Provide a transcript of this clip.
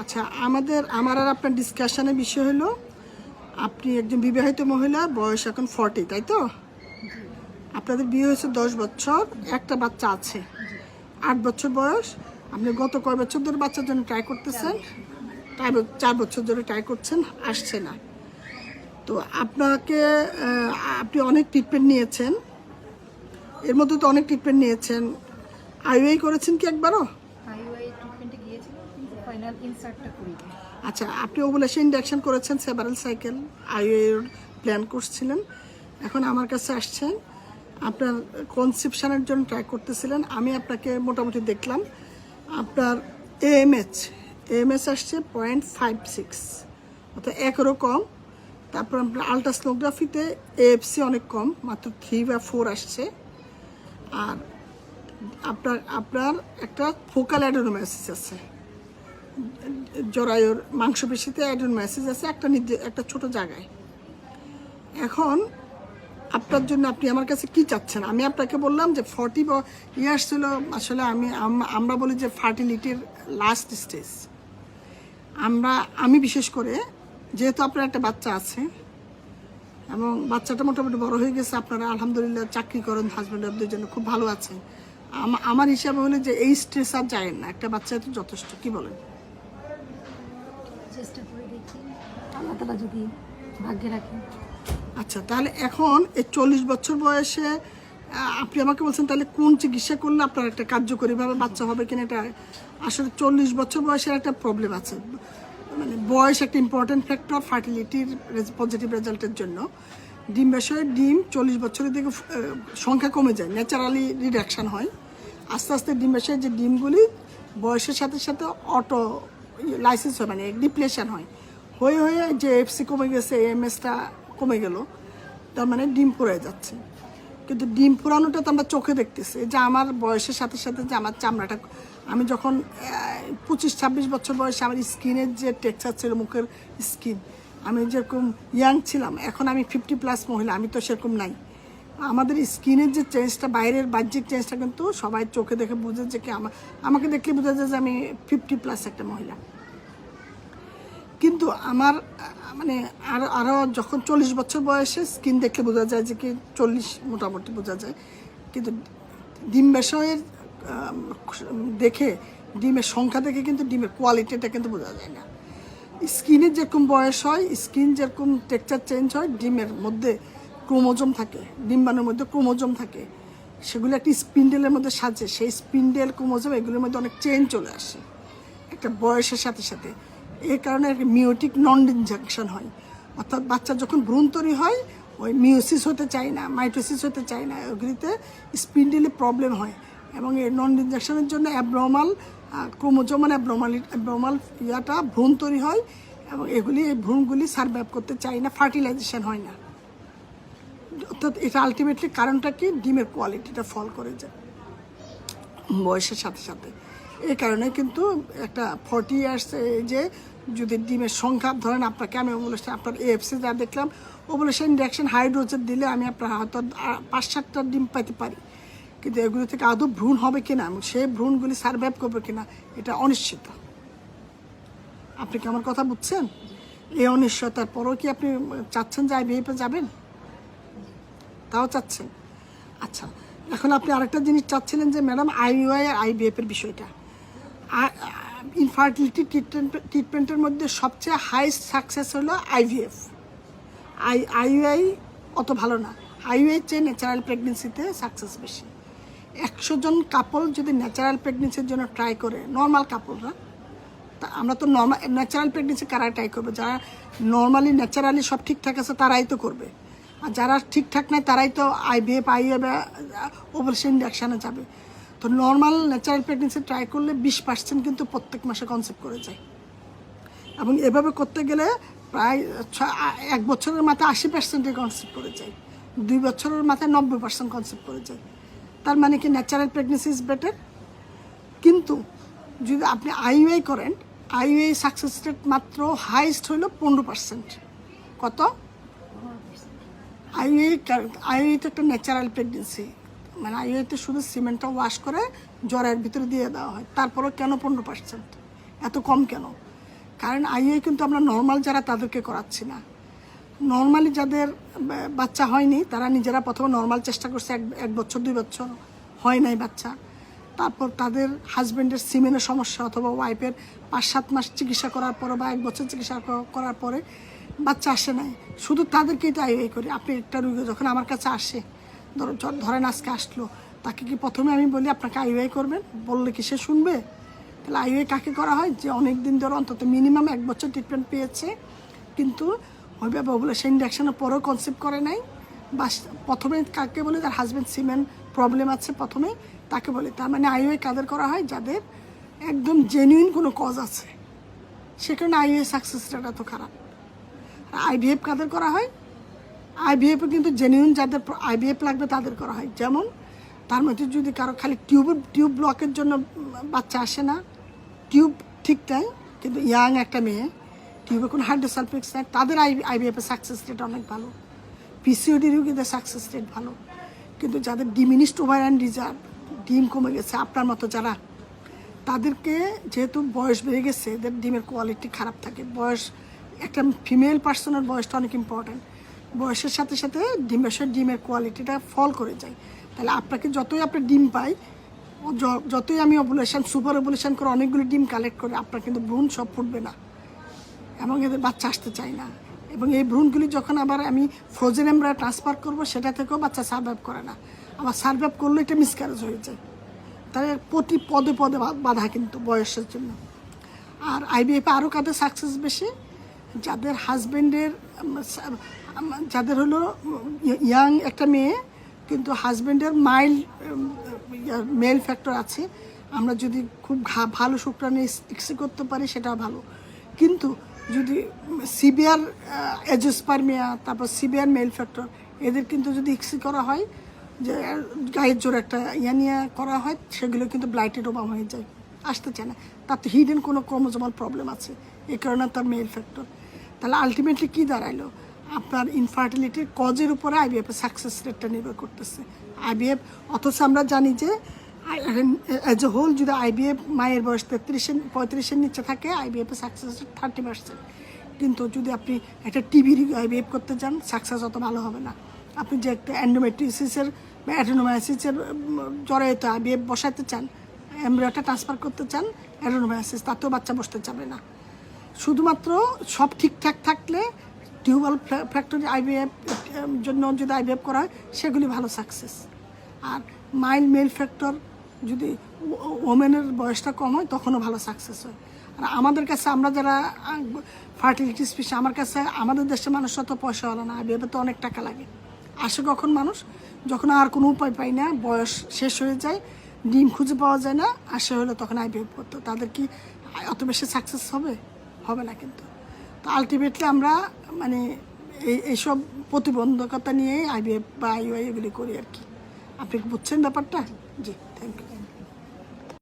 আচ্ছা আমাদের, আমার আর আপনার ডিসকাশনের বিষয় হলো, আপনি একজন বিবাহিত মহিলা, বয়স এখন ফর্টি তাই তো? আপনাদের বিয়ে হয়েছে দশ বছর, একটা বাচ্চা আছে, আট বছর বয়স, আপনি গত কয় বছর ধরে বাচ্চার জন্য ট্রাই করতেছেন? চার বছর ধরে ট্রাই করছেন, আসছে না। তো আপনাকে আপনি অনেক ট্রিটমেন্ট নিয়েছেন, এর মধ্যে তো অনেক ট্রিটমেন্ট নিয়েছেন। আইওআই করেছেন কি একবারও? ফাইনাল ইনসার্টটা করিনি আচ্ছা আপনি ওগুলো ইন্ডাকশন করেছেন সেভারাল সাইকেল আইওএর প্ল্যান করছিলেন। এখন আমার কাছে আসছেন আপনার কনসেপশনের জন্য ট্রাই করতেছিলেন, আমি আপনাকে মোটামুটি দেখলাম। আপনার এএমএচ এএমএচ আসছে পয়েন্ট ফাইভ সিক্স অর্থাৎ একেরও কম। তারপর আপনার আলট্রাসনোগ্রাফিতে এএফসি অনেক কম, মাত্র থ্রি বা ফোর আসছে। আর আপনার আপনার একটা ফোকাল অ্যাডোনোমাইসিস আছে। জরায়ুর মাংসপেশিতে একজন মেসেজ আছে, একটা নির্দি- একটা ছোট জায়গায়। এখন আপনার জন্য আপনি আমার কাছে কি চাচ্ছেন? আমি আপনাকে বললাম যে ফর্টি ইয়ার্স ছিল আসলে আমি আমরা বলি যে ফার্টিলিটির লাস্ট স্টেজ আমরা, আমি বিশেষ করে, যেহেতু আপনার একটা বাচ্চা আছে, এবং বাচ্চাটা মোটামুটি বড় হয়ে গেছে, আপনারা আলহামদুলিল্লাহ চাকরি করেন হাজব্যান্ড ওয়াইফদের জন্য খুব ভালো আম- আমার হিসাবে হলে যে এই স্ট্রেস আর যায় না, একটা বাচ্চা তো যথেষ্ট, কি বলেন? আচ্ছা তাহলে এখন এই চল্লিশ বছর বয়সে আপনি আমাকে বলছেন তাহলে কোন চিকিৎসা করলে আপনার একটা বাচ্চা হবে আসলে চল্লিশ বছর বয়সের একটা প্রবলেম আছে। মানে বয়স একটা ফ্যাক্টর ফার্টিলিটির পজিটিভ রেজাল্টের জন্য। ডিম চল্লিশ বছরের দিকে সংখ্যা কমে যায় ন্যাচারালি রিডাকশন হয়। আস্তে আস্তে ডিম বিষয়ে যে ডিমগুলি বয়সের সাথে সাথে অটো লাইসেন্স হয় মানে ডিপ্লেশন হয়। হয়ে হয়ে যে এফসি কমে গেছে এমএসটা কমে গেল, তার মানে ডিম পড়ে যাচ্ছে। কিন্তু ডিম পুরানোটা তো আমরা চোখে দেখতেছি, যে আমার বয়সের সাথে সাথে যে আমার চামড়াটা, আমি যখন পঁচিশ, ছাব্বিশ বছর বয়সে আমার স্কিনের যে টেক্সচার ছিল, মুখের স্কিন, আমি যেরকম ইয়াং ছিলাম, এখন আমি ফিফটি প্লাস মহিলা, আমি তো সেরকম নাই। আমাদের স্কিনের যে চেঞ্জটা বাইরের বাহ্যিক চেঞ্জটা কিন্তু সবাই চোখে দেখে বুঝে যে কি আমা- আমাকে দেখলে বোঝা যায় যে আমি ফিফটি প্লাস একটা মহিলা। কিন্তু আমার মানে আরও আরও যখন চল্লিশ বছর বয়সে স্কিন দেখলে বোঝা যায় যে কি চল্লিশ মোটামুটি বোঝা যায়। কিন্তু ডিম ব্যবসায়ের দেখে, ডিমের সংখ্যা দেখে কিন্তু ডিমের কোয়ালিটিটা কিন্তু বোঝা যায় না। স্কিনের যেরকম বয়স হয় স্কিন যেরকম টেক্সচার চেঞ্জ হয়, ডিমের মধ্যে ক্রোমোজোম থাকে, ডিম্বাণুর মধ্যে ক্রোমোজোম থাকে, সেগুলো একটি স্পিন্ডেলের মধ্যে সাজে, সেই স্পিন্ডেল ক্রোমোজোম এগুলোর মধ্যে অনেক চেঞ্জ চলে আসে, একটা বয়সের সাথে সাথে। এই কারণে একটা মিওটিক নন ইনজাংশন হয়, অর্থাৎ বাচ্চা যখন ভ্রূণ তৈরি হয়, ওই মিওসিস হতে চায় না মাইটোসিস হতে চায় না, ওগুলিতে স্পিন্ডেলে প্রবলেম হয়। এবং এই নন ইনজেকশনের জন্য অ্যাবনর্মাল ক্রোমোজোমান অ্যাবনর্মালি অ্যাবনর্মাল ইয়াটা ভ্রূণ তৈরি হয়, এবং এগুলি, এই ভ্রূণগুলি সার্ভাইভ করতে চায় না ফার্টিলাইজেশন হয় না। অর্থাৎ এটা আলটিমেটলি কারণটা কি? ডিমের কোয়ালিটিটা ফল করে যায়। বয়সের সাথে সাথে। এই কারণে কিন্তু একটা ফর্টি ইয়ার্স যে যদি ডিমের সংখ্যা, ধরেন আপনাকে আমি বলেছি, আপনার এএফসি যা দেখলাম, ও বলে সেই ইন্ডাকশন হাই ডোজের দিলে আমি আপনার হয়তো পাঁচ সাতটা ডিম পাইতে পারি। কিন্তু এগুলো থেকে আদৌ ভ্রূণ হবে কিনা এবং সেই ভ্রূণগুলি সার্ভাইভ করবে কিনা, এটা অনিশ্চিত। আপনি কি আমার কথা বুঝছেন? এই অনিশ্চয়তার পরও কি আপনি চাচ্ছেন যে আইভিএফে যাবেন? তাও চাচ্ছেন? আচ্ছা এখন আপনি আরেকটা জিনিস চাচ্ছিলেন যে, ম্যাডাম আইইউআই আর আইবিএফ এর বিষয়টা। ইনফার্টিলিটি ট্রিটমেন্ট ট্রিটমেন্টের মধ্যে সবচেয়ে হাইস্ট সাকসেস হলো আইভিএফ। আই আইইউআই অত ভালো না। আইইউআই চেয়ে ন্যাচারাল প্রেগনেন্সিতে সাকসেস বেশি। একশো জন কাপল যদি ন্যাচারাল প্রেগনেন্সির জন্য ট্রাই করে নর্মাল কাপলরা তা আমরা তো নর্মাল ন্যাচারাল প্রেগনেন্সি কারা ট্রাই করবে? যারা নর্মালি ন্যাচারালি সব ঠিকঠাক আছে, তারাই তো করবে। আর যারা ঠিকঠাক নাই, তারাই তো আইভিএফ আইএফ ওভারসে ইন্ডাকশানে যাবে। তো নর্মাল ন্যাচারাল প্রেগনেন্সি ট্রাই করলে বিশ পার্সেন্ট কিন্তু প্রত্যেক মাসে কনসেপ্ট করে যায়। এবং এভাবে করতে গেলে প্রায় এক বছরের মাথায় আশি পার্সেন্টের কনসেপ্ট করে যায়। দুই বছরের মাথায় নব্বই পার্সেন্ট কনসেপ্ট করে যায়। তার মানে কি ন্যাচারাল প্রেগনেন্সি ইজ বেটার কিন্তু যদি আপনি আইওআই করেন আইওআই সাকসেস রেট মাত্র হাইস্ট হলো পনেরো পার্সেন্ট কত? আইওআই আইওআই তো একটা ন্যাচারাল প্রেগনেন্সি মানে আইওআইতে শুধু সিমেন্টটা ওয়াশ করে জ্বরের ভিতরে দিয়ে দেওয়া হয়। তারপরও কেন পনেরো পার্সেন্ট এত কম কেন? কারণ আইওআই কিন্তু আমরা নর্মাল যারা তাদেরকে করাচ্ছি না। নর্মালি যাদের বাচ্চা হয়নি, তারা নিজেরা প্রথমে নর্মাল চেষ্টা করছে এক এক বছর, দুই বছর। হয় নাই বাচ্চা। তারপর তাদের হাজব্যান্ডের সিমেনের সমস্যা অথবা ওয়াইফের পাঁচ সাত মাস চিকিৎসা করার পরে বা এক বছর চিকিৎসা করার পরে বাচ্চা আসে নাই। শুধু তাদেরকেই তো আইওআই করি। আপনি একটা রুগী যখন আমার কাছে আসে, ধরো ধরেন আজকে আসলো, তাকে কি প্রথমে আমি বলি, আপনাকে আইওআই করবেন? বললে কি সে শুনবে? তাহলে আইওআই কাকে করা হয়? যে অনেক দিন ধরে অন্তত মিনিমাম এক বছর ট্রিটমেন্ট পেয়েছে, কিন্তু ওইভাবে বলে সে ইন্ডাকশনের পরেও কনসেপ্ট করে নাই। বা প্রথমে কাকে বলে, তার হাজব্যান্ড সিমেন্ট প্রবলেম আছে প্রথমে। তাকে বলে, তার মানে আইওআই কাদের করা হয়? যাদের একদম জেনুইন কোনো কজ আছে। সে কারণে আইওআই সাকসেস রেট এত খারাপ। আর আইভিএফ কাদের করা হয়? আইভিএফ কিন্তু জেনুইন যাদের আইভিএফ লাগবে তাদের করা হয়। যেমন, তার মধ্যে যদি কারও খালি টিউব টিউব ব্লকের জন্য বাচ্চা আসে না, টিউব ঠিক তাই, কিন্তু ইয়াং একটা মেয়ে, টিউবে কোনো হাইড্রোসালফিক্স নাই তাদের আই আইভিএফের সাকসেস রেট অনেক ভালো। পিসিওডি রোগীদের সাকসেস রেট ভালো। কিন্তু যাদের ডিমিনিস্ট ওভার অ্যান্ড রিজার্ভ ডিম কমে গেছে আপনার মতো যারা। তাদেরকে যেহেতু বয়স বেড়ে গেছে, এদের ডিমের কোয়ালিটি খারাপ থাকে। বয়স, একটা ফিমেল পার্সনের বয়সটা অনেক ইম্পর্ট্যান্ট বয়সের সাথে সাথে ডিমের ডিমের কোয়ালিটিটা ফল করে যায়। তাহলে আপনাকে যতই আপনি ডিম পাই যতই আমি অবুলেশন সুপার অবুলেশন করে অনেকগুলো ডিম কালেক্ট করে, আপনার কিন্তু ভ্রূণ সব ফুটবে না। এবং এদের বাচ্চা আসতে চায় না। এবং এই ভ্রূণগুলি যখন আবার আমি ফ্রোজেন এমরা ট্রান্সফার করব, সেটা থেকেও বাচ্চা সার্ভাইভ করে না। আবার সার্ভাইভ করলে এটা মিসক্যারেজ হয়ে যায়। তাহলে প্রতি পদে পদে বাধা কিন্তু বয়সের জন্য। আর আইবিএফে আরও কাদের সাকসেস বেশি? যাদের হাজব্যান্ডের যাদের হলো ইয়াং একটা মেয়ে, কিন্তু হাজব্যান্ডের মাইল্ড মেল ফ্যাক্টর আছে। আমরা যদি খুব ভালো শুক্রাণু ইক্সি করতে পারি সেটা ভালো। কিন্তু যদি সিভিয়ার এজোস্পারমিয়া তারপর সিভিয়ার মেল ফ্যাক্টর এদের কিন্তু যদি ইক্সি করা হয় যে গায়ের জোর একটা ইয়া নিয়ে করা হয়, সেগুলো কিন্তু ব্লাইটেড ওবাম হয়ে যায়, আসতে চায় না। তার তো হিডেন কোনো ক্রোমোজোমাল প্রবলেম আছে, এ কারণে তার মেল ফ্যাক্টর তাহলে আলটিমেটলি কী দাঁড়াইলো? আপনার ইনফার্টিলিটির কজের উপরে আইবিএফ এর সাকসেস রেটটা নির্ভর করতেছে। আইবিএফ অথচ আমরা জানি যে অ্যাজ এ হোল যদি আইবিএফ মায়ের বয়স তেত্রিশের, পঁয়ত্রিশের নিচে থাকে আইবিএফ এর সাকসেস রেট থার্টি পার্সেন্ট কিন্তু যদি আপনি একটা টিভি আইবিএফ করতে চান সাকসেস অত ভালো হবে না। আপনি যে একটা অ্যান্ডোমেট্রিসিসের বা অ্যাডেনোমায়াসিসের জড়ায়িত আইবিএফ বসাতে চান, এমব্রিওটা ট্রান্সফার করতে চান, অ্যাডেনোমায়াসিস, তাতেও বাচ্চা বসতে চাবে না। শুধুমাত্র সব ঠিকঠাক থাকলে টিউবাল ফ্যাক্টরি আইবিএফ জন্য যদি আইবিএফ করা হয়, সেগুলি ভালো সাকসেস। আর মাইল্ড মেল ফ্যাক্টর যদি ওমেনের বয়সটা কম হয়, তখনও ভালো সাকসেস হয়। আর আমাদের কাছে আমরা যারা ফার্টিলিটি স্পেশাল, আমার কাছে, আমাদের দেশের মানুষ তো পয়সা হলো না, আইবিএফে তো অনেক টাকা লাগে। আসে কখন মানুষ? যখন আর কোনো উপায় পাই না, বয়স শেষ হয়ে যায়, ডিম খুঁজে পাওয়া যায় না আসে হলে তখন আইবিএফ করতো তাদের কি অত বেশি সাকসেস হবে? হবে না কিন্তু। তো আলটিমেটলি আমরা মানে এই, এইসব প্রতিবন্ধকতা নিয়েই আইবিএফ বা আইওআই এগুলি করি আর কি। আপনি বুঝছেন ব্যাপারটা? জি থ্যাংক ইউ